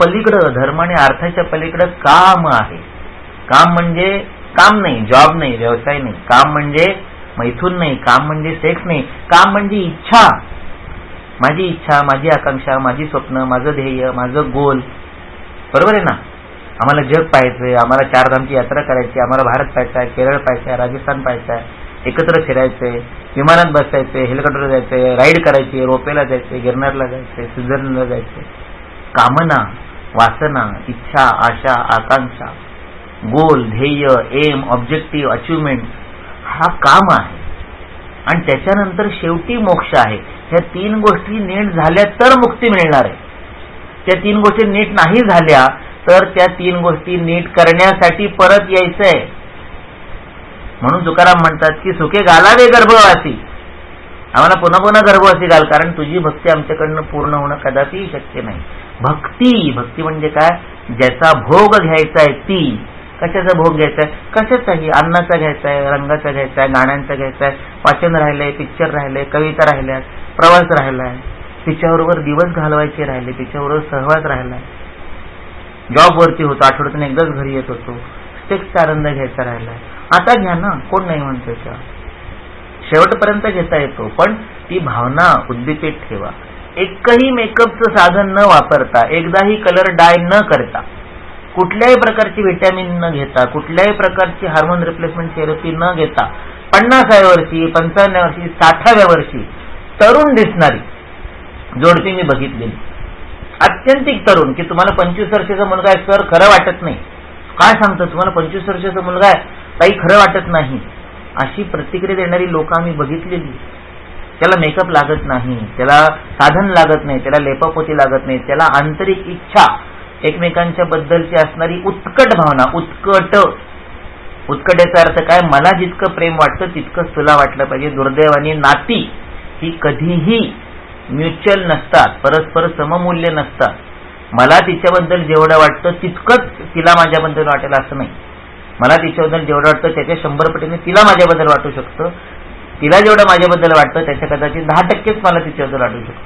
पलीकडं धर्म आणि अर्थाच्या पलीकडं काम आहे. काम म्हणजे काम नाही जॉब नाही व्यवसाय नाही. काम म्हणजे मैथून नाही काम म्हणजे सेक्स नाही. काम म्हणजे इच्छा. माझी इच्छा माझी आकांक्षा माझी स्वप्न माझं ध्येय माझं गोल. बरोबर आहे ना? आम्हाला जग पाहायचंय आम्हाला चारधामची यात्रा करायची आम्हाला भारत पाहायचा आहे केरळ पाहायचा आहे राजस्थान पाहायचा आहे एकत्र फिरायचंय विमानात बसायचंय हेलिकॉप्टर जायचंय राईड करायची रोपेला जायचंय गिरनारला जायचंय स्वित्झर्लंडला जायचंय. कामना वासना इच्छा आशा आकांक्षा गोल ध्येय एम ऑब्जेक्टिव्ह अचिव्हमेंट हा काम आहे. आणि त्याच्यानंतर शेवटी मोक्ष आहे. ह्या तीन गोष्टी नीट झाल्या तर मुक्ती मिळणार आहे. त्या तीन गोष्टी नीट नाही झाल्या तर त्या तीन गोष्टी नीट करण्यासाठी परत यायचंय. म्हणून तुकाराम म्हणतात की सुखे घालावे गर्भवासी. आम्हाला पुन्हा पुन्हा गर्भवासी घाल कारण तुझी भक्ती आमच्याकडनं पूर्ण होणं कदापि शक्य नाही. भक्ती. भक्ती म्हणजे काय? ज्याचा भोग घ्यायचा आहे ती. कशाचा भोग घ्यायचा आहे? कशाचाही. अन्नाचा घ्यायचा आहे रंगाचा घ्यायचा आहे गाण्यांचा घ्यायचा आहे. वाचन राहिलंय पिक्चर राहिलंय कविता राहिल्या प्रवास राहिलाय. तिच्याबरोबर दिवस घालवायचे राहिले तिच्याबरोबर सहवास राहिलाय. जॉबवरती होतो आठवड्यातून एकदाच घरी येत होतो. सेक्सचा आनंद घ्यायचा राहिलाय. आता घ्या ना कोण नाही म्हणतो शेवटपर्यंत घेता येतो पण ती भावना उद्दीपित ठेवा. एकही मेकअपचं साधन न वापरता एकदाही कलर डाय न करता कुठल्याही प्रकारची व्हिटॅमिन न घेता कुठल्याही प्रकारची हार्मोन रिप्लेसमेंट थेरपी न घेता पन्नासाव्या वर्षी पंचावन्नव्या वर्षी साठाव्या वर्षी तरुण दिसणारी जोडपी मी बघितलेली अत्यंतिक तरुण की तुम्हाला पंचवीस वर्षाचा मुलगा आहे सर खरं वाटत नाही. काय सांगतो तुम्हाला पंचवीस वर्षाचा मुलगा आहे काही खरं वाटत नाही. अशी प्रतिक्रिया देणारी लोक आम्ही बघितलेली. त्याला मेकअप लागत नाही त्याला साधन लागत नाही त्याला लेपापोती लागत नाही त्याला आंतरिक इच्छा एकमेकांच्या बद्दलची असणारी उत्कट भावना उत्कट. उत्कटेचा अर्थ काय? मला जितकं प्रेम वाटतं तितकंच तुला वाटलं पाहिजे. दुर्दैवानी नाती ही कधीही म्युच्युअल नसतात परस्पर सममूल्य नसतात. मला तिच्याबद्दल जेवढं वाटतं तितकंच तिला माझ्याबद्दल वाटेल असं नाही. मला तिच्याबद्दल जेवढं वाटतं त्याच्या शंभर पटीने तिला माझ्याबद्दल वाटू शकतं. तिला जेवढं माझ्याबद्दल वाटतं त्याच्या कदाचित दहा टक्केच मला तिच्याबद्दल वाटू शकतं.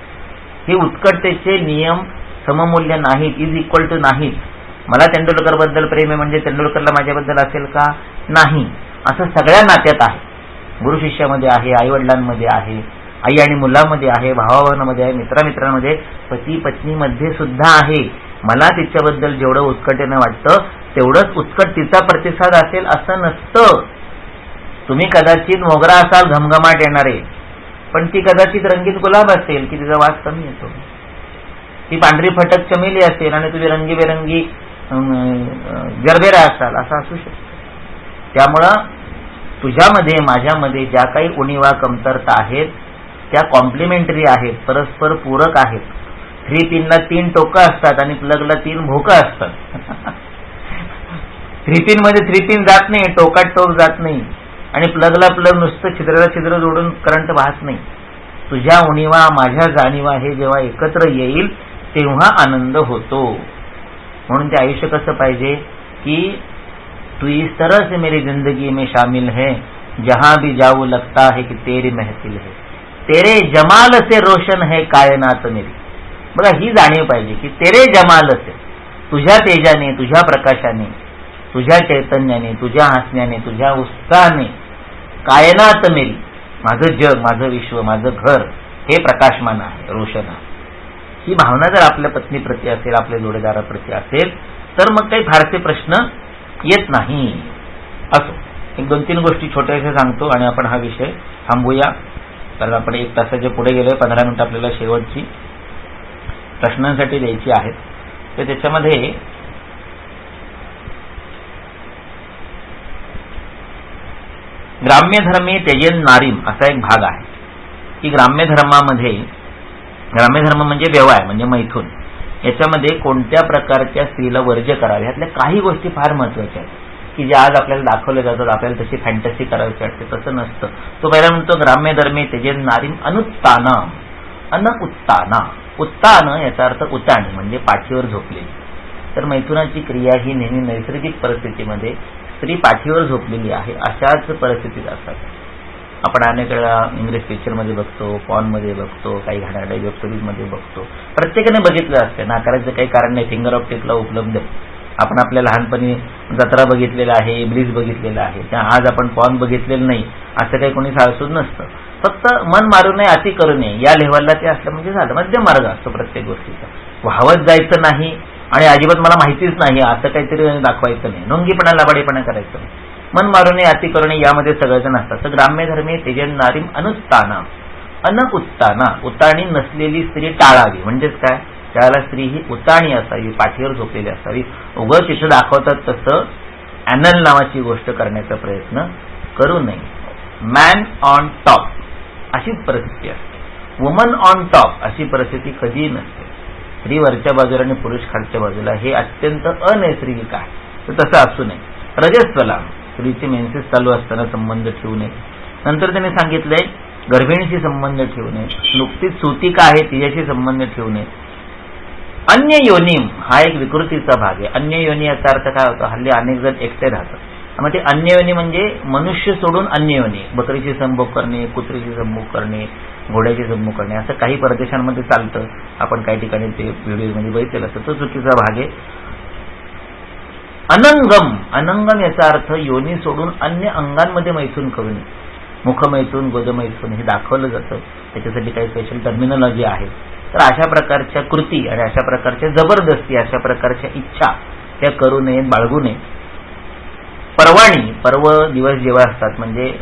हे उत्कटतेचे नियम सममूल्य नाहीत इज इक्वल टू नाहीत. मला तेंडुलकरबद्दल प्रेम आहे म्हणजे तेंडुलकरला माझ्याबद्दल असेल का? नाही. असं सगळ्या नात्यात आहे. गुरु शिष्यामध्ये आहे आईवडिलांमध्ये आहे आई आणि मुलामध्ये आहे भावाभावांमध्ये आहे मित्रामित्रांमध्ये पती पत्नीमध्ये सुद्धा आहे. मला तिच्याबद्दल जेवढं उत्कटेनं वाटतं तेवढंच उत्कट तिचा प्रतिसाद असेल असं नसतं. तुम्ही कदाचित मोगरा असाल घमघमाट येणारे पण ती कदाचित रंगीत गुलाब असेल की तिचा वास कमी येतो. ती पांढरी फटक चमेली असेल आणि तुम्ही रंगीबेरंगी जरबेरा असाल असं असू शकतं. त्यामुळं तुझ्यामध्ये माझ्यामध्ये ज्या काही उणीवा कमतरता आहेत त्या कॉम्प्लिमेंटरी आहेत परस्पर पूरक आहेत. थ्री पिनला तीन टोकं असतात आणि प्लगला तीन भोकं असतात. थ्री पिनमध्ये थ्री पिन जात नाही टोकात टोक जात नाही. आणि प्लगला प्लग नुसतं छिद्राला छिद्र जोडून करंट वाहत नाही. तुझ्या उणीवा माझ्या जाणीवा हे जेव्हा एकत्र येईल तेव्हा आनंद होतो. म्हणून ते आयुष्य कसं पाहिजे? की तू इस तरह से मेरी जिंदगी में शामिल है जहां भी जाऊ लगता है कि तेरी महफिल है। तेरे जमाल से रोशन है कायनात मेरी। बघा ही जाणीव पाहिजे की तेरे जमाल से तुझ्या तेजाने तुझ्या प्रकाशाने तुझ्या चैतन्याने तुझ्या हसण्याने तुझ्या उत्साहाने कायनात मिल. माझं जग माझं विश्व माझं घर हे प्रकाशमान आहे रोशन आहे. ही भावना जर आपल्या पत्नीप्रती असेल आपल्या जोडेदाराप्रती असेल तर मग काही फारसे प्रश्न येत नाही. असो. एक दोन तीन गोष्टी छोट्याशा सांगतो आणि आपण हा विषय थांबूया. कारण आपण एक तासाच्या पुढे गेलोय पंधरा मिनिटं आपल्याला शेवटची प्रश्नांसाठी द्यायची आहेत. तर त्याच्यामध्ये ग्राम्य धर्मे त्यजेन नारीम असा एक भाग आहे. की ग्राम्य धर्मामध्ये ग्राम्य धर्म म्हणजे व्यवहार म्हणजे मैथून. याच्यामध्ये कोणत्या प्रकारच्या स्त्रीला वर्ज्य करावे ह्यातल्या काही गोष्टी फार महत्त्वाच्या आहेत. की जे आज आपल्याला दाखवले जातात आपल्याला तशी फॅन्टसी करायची वाटते तसं नसतं. तो पहिला म्हणतो ग्राम्य धर्मे तेजे नारीम अनुत्ताना अनउत्ताना. उत्तान याचा अर्थ उताण म्हणजे पाठीवर झोपलेली. तर मैथुनाची क्रिया ही नेहमी नैसर्गिक परिस्थितीमध्ये स्त्री पाठीवर झोपलेली आहे. अशाच परिस्थितीत असतात. आपण अनेक वेळा इंग्लिश पिक्चरमध्ये बघतो पॉनमध्ये बघतो काही घाण्याकडे वेब बघतो. प्रत्येकाने बघितलं असतं. नाकारायचं काही कारण नाही. फिंगर ऑफ टेकला उपलब्ध आहे. आपण आपल्या लहानपणी जत्रा बघितलेला आहे ब्लीज बघितलेला आहे. त्या आज आपण पॉन बघितलेलं नाही असं काही कोणी साळसून नसतं. फक्त मन मारू नये अति करू नये. या लेव्हलला ते असलं म्हणजे झालं. मध्यम मार्ग असतो प्रत्येक गोष्टीचा. वाहवत जायचं नाही आणि अजिबात मला माहितीच नाही असं काहीतरी दाखवायचं नाही. नोंगीपणा लाबाडेपणा करायचं नाही. मन मारुणे नये अति करू यामध्ये सगळेजण असतात. तर धर्मी तेजन नारीम अनुस्ताना अन उत्ताना उताणी नसलेली स्त्री टाळावी. म्हणजेच काय? त्याला स्त्री ही उताणी असावी पाठीवर झोपलेली असावी. उगं तिथं दाखवतात तसं अॅनल नावाची गोष्ट करण्याचा प्रयत्न करू नये. मॅन ऑन टॉप अशीच परिस्थिती असते. वुमन ऑन टॉप अशी परिस्थिती कधीही नसते. स्त्री वरच्या बाजूला आणि पुरुष खालच्या बाजूला हे अत्यंत अनैसर्गिक आहे. तर तसं असू नये. रजस्वला स्त्रीचे मेन्सेस चालू असताना संबंध ठेवू नये. नंतर त्याने सांगितलंय गर्भिणीशी संबंध ठेवू नये. नुकतीच सुतिका आहे तिच्याशी संबंध ठेवू नये. अन्य योनीम हा एक विकृतीचा भाग आहे. अन्य योनी याचा अर्थ काय होतो? हल्ली अनेक जण एकटे राहतात. म्हणजे मग ते अन्य म्हणजे मनुष्य सोडून अन्यवनी बकरीची संभोग करणे कुत्रीची संभोग करणे घोड्याची संभोग करणे असं काही प्रदेशांमध्ये चालतं. आपण काही ठिकाणी ते व्हिडिओमध्ये बघितलेलं असतं. तो चुकीचा भाग आहे. अनंगम. अनंगम याचा अर्थ योनी सोडून अन्य अंगांमध्ये मैथून करून मुखमैथून गोदमैथून हे दाखवलं जातं. त्याच्यासाठी काही स्पेशल टर्मिनॉलॉजी आहे. तर अशा प्रकारच्या कृती आणि अशा प्रकारच्या जबरदस्ती अशा प्रकारच्या इच्छा त्या करू नयेत बाळगू नये पर्वाणी पर्व दिवस जेव्हा असतात म्हणजे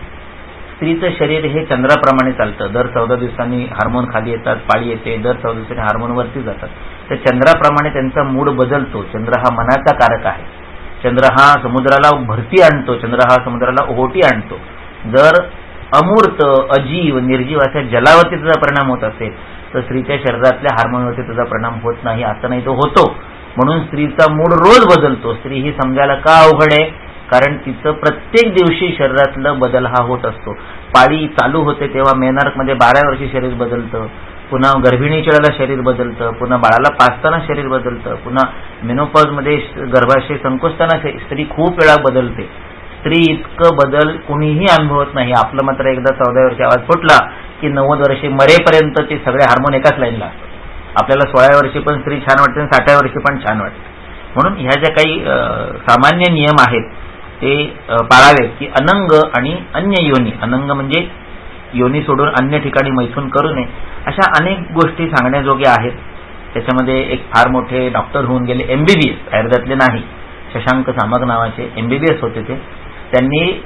स्त्रीचं शरीर हे चंद्राप्रमाणे चालतं. दर चौदा दिवसांनी हार्मोन खाली येतात पाळी येते दर चौदा दिवसांनी हार्मोन वरती जातात. तर चंद्राप्रमाणे त्यांचा मूड बदलतो. चंद्र हा मनाचा कारक आहे. चंद्र हा समुद्राला भरती आणतो चंद्र हा समुद्राला ओहोटी आणतो. जर अमूर्त अजीव निर्जीव अशा जलावरती त्याचा परिणाम होत असेल तर स्त्रीच्या शरीरातल्या हार्मोनवरती त्याचा परिणाम होत नाही असं नाही तो होतो. म्हणून स्त्रीचा मूड रोज बदलतो. स्त्री ही समजायला का अवघड आहे? कारण तिचं प्रत्येक दिवशी शरीरातलं बदल हा होत असतो. पाळी चालू होते तेव्हा मेनार्कमध्ये बारा वर्षी शरीर बदलतं. पुन्हा गर्भिणीच्या वेळेला शरीर बदलतं. पुन्हा बाळाला पाचताना शरीर बदलतं. पुन्हा मेनोपॉजमध्ये गर्भाशय संकोचताना स्त्री खूप वेळा बदलते. स्त्री इतकं बदल कुणीही अनुभवत नाही. आपलं मात्र एकदा चौदा वर्षी आवाज फुटला की नव्वद वर्षी मरेपर्यंत ते सगळे हार्मोन एकाच लाईनला असतात. आपल्याला सोळाव्या वर्षी पण स्त्री छान वाटते आणि साठव्या वर्षी पण छान वाटते. म्हणून ह्या ज्या काही सामान्य नियम आहेत ते पाळावेत की अनंग आणि अन्य योनी. अनंग म्हणजे योनी सोडून अन्य ठिकाणी मैथून करू नये. अशा अनेक गोष्टी सांगण्याजोग्या आहेत. त्याच्यामध्ये एक फार मोठे डॉक्टर होऊन गेले एमबीबीएस आयुर्वेदातले नाही. शशांक सामक नावाचे एमबीबीएस होते ते. त्यांनी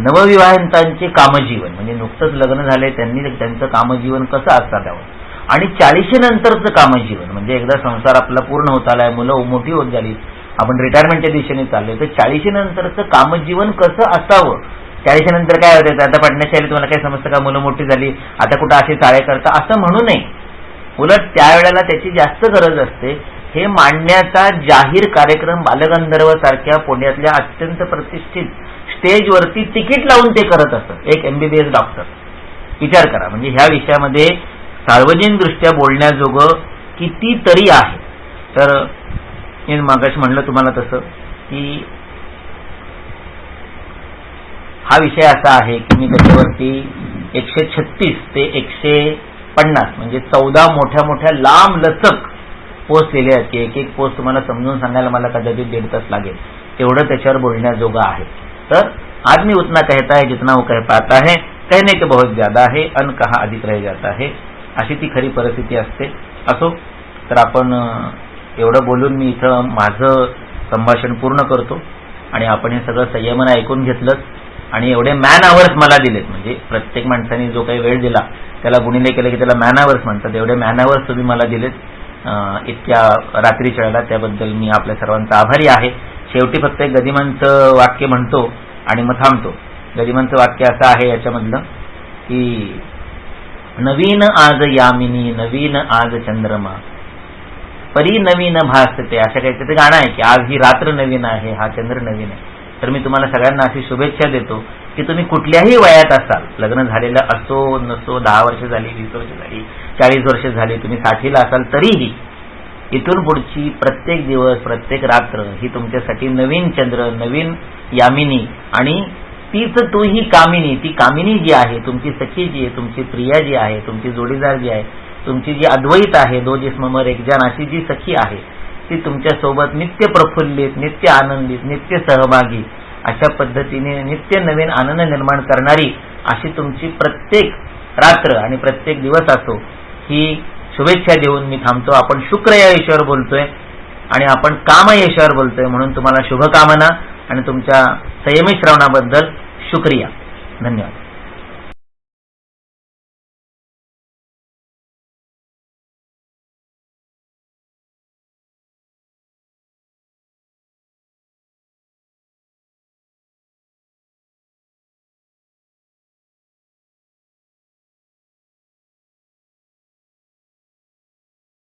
नवविवाहितांचे कामजीवन म्हणजे नुकतंच लग्न झाले त्यांनी त्यांचं कामजीवन कसं असावं आणि चाळीशी नंतरचं कामजीवन म्हणजे एकदा संसार आपला पूर्ण होत आलाय मुलं मोठी होत झाली आपण रिटायरमेंटच्या दिशेने चाललोय. तर चाळीशी नंतरचं कामजीवन कसं असावं? चाळीशी नंतर काय होतं आता पडण्याच्या तुम्हाला काय समजतं का? मुलं मोठी झाली आता कुठं असे चाळे करता? असं म्हणू नये. उलट त्यावेळेला त्याची जास्त गरज असते. हे मांडण्याचा जाहीर कार्यक्रम बालगंधर्व सारख्या पुण्यातल्या अत्यंत प्रतिष्ठित स्टेजवरती तिकीट लावून ते करत असत एक एमबीबीएस डॉक्टर विचार करा. म्हणजे ह्या विषयामध्ये सार्वजनिक दृष्ट्या बोलण्याजोगं किती तरी आहे. तर मी मागाशी म्हणलं तुम्हाला तसं की हा विषय असा आहे की मी त्याच्यावरती एकशे छत्तीस ते एकशे पन्नास म्हणजे चौदा मोठ्या मोठ्या लांब लचक पोस्ट लिहिले आहेत की एक एक पोस्ट तुम्हाला समजून सांगायला मला कदाचित दीड तास लागेल. तेवढं त्याच्यावर बोलण्याजोगं आहे. तर आज मी उतना कहता है जितना वो कह पाता है कहने के बहुत ज्यादा है अन कहा अधिक रह जाता है अशी ती खरी परिस्थिती असते. असो तर आपण एवढं बोलून मी इथं माझं संभाषण पूर्ण करतो आणि आपण हे सगळं संयमन ऐकून घेतलंच आणि एवढे मॅन आवर्स मला दिलेत. म्हणजे प्रत्येक माणसाने जो काही वेळ दिला त्याला गुणिले केलं की त्याला मॅन आवर्स म्हणतात. एवढे मॅन आवर्स तुम्ही मला दिलेत. इतक्या रात्रीच्या वेळेला त्याबद्दल मी आपल्या सर्वांचा आभारी आहे. शेवटी फक्त एक गदिमांचं वाक्य म्हणतो आणि मग थांबतो. गदिमांचं वाक्य असं आहे याच्यामधलं की नवीन आज यामिनी नवीन आज चंद्रमा परी नवीन भासते अशा काहीतरी गाणं आहे की आज ही रात्र नवीन आहे हा चंद्र नवीन आहे. तर मी तुम्हाला सगळ्यांना अशी शुभेच्छा देतो की तुम्ही कुठल्याही वयात असाल लग्न झालेलं असो नसो दहा वर्ष झाली वीस वर्ष झाली चाळीस वर्ष झाली तुम्ही साठीला असाल तरीही इथून पुढची प्रत्येक दिवस प्रत्येक रात्र ही तुमच्यासाठी नवीन चंद्र नवीन यामिनी आणि तीच तू ही कामिनी ती कामिनी जी आहे तुमची सखी जी आहे तुमची प्रिया जी आहे तुमची जोडीदार जी आहे तुमची जी अद्वैत आहे दो जिस्मर एक जण अशी जी सखी आहे ती तुमच्यासोबत नित्य प्रफुल्लित नित्य आनंदित नित्य सहभागी अशा पद्धतीने नित्य नवीन आनंद निर्माण करणारी अशी तुमची प्रत्येक रात्र आणि प्रत्येक दिवस असो ही शुभेच्छा देऊन मी थांबतो. आपण शुक्र या विषयावर बोलतोय आणि आपण काम या विषयावर बोलतोय म्हणून तुम्हाला शुभकामना आणि तुमच्या संयमी श्रवणाबद्दल शुक्रिया. धन्यवाद.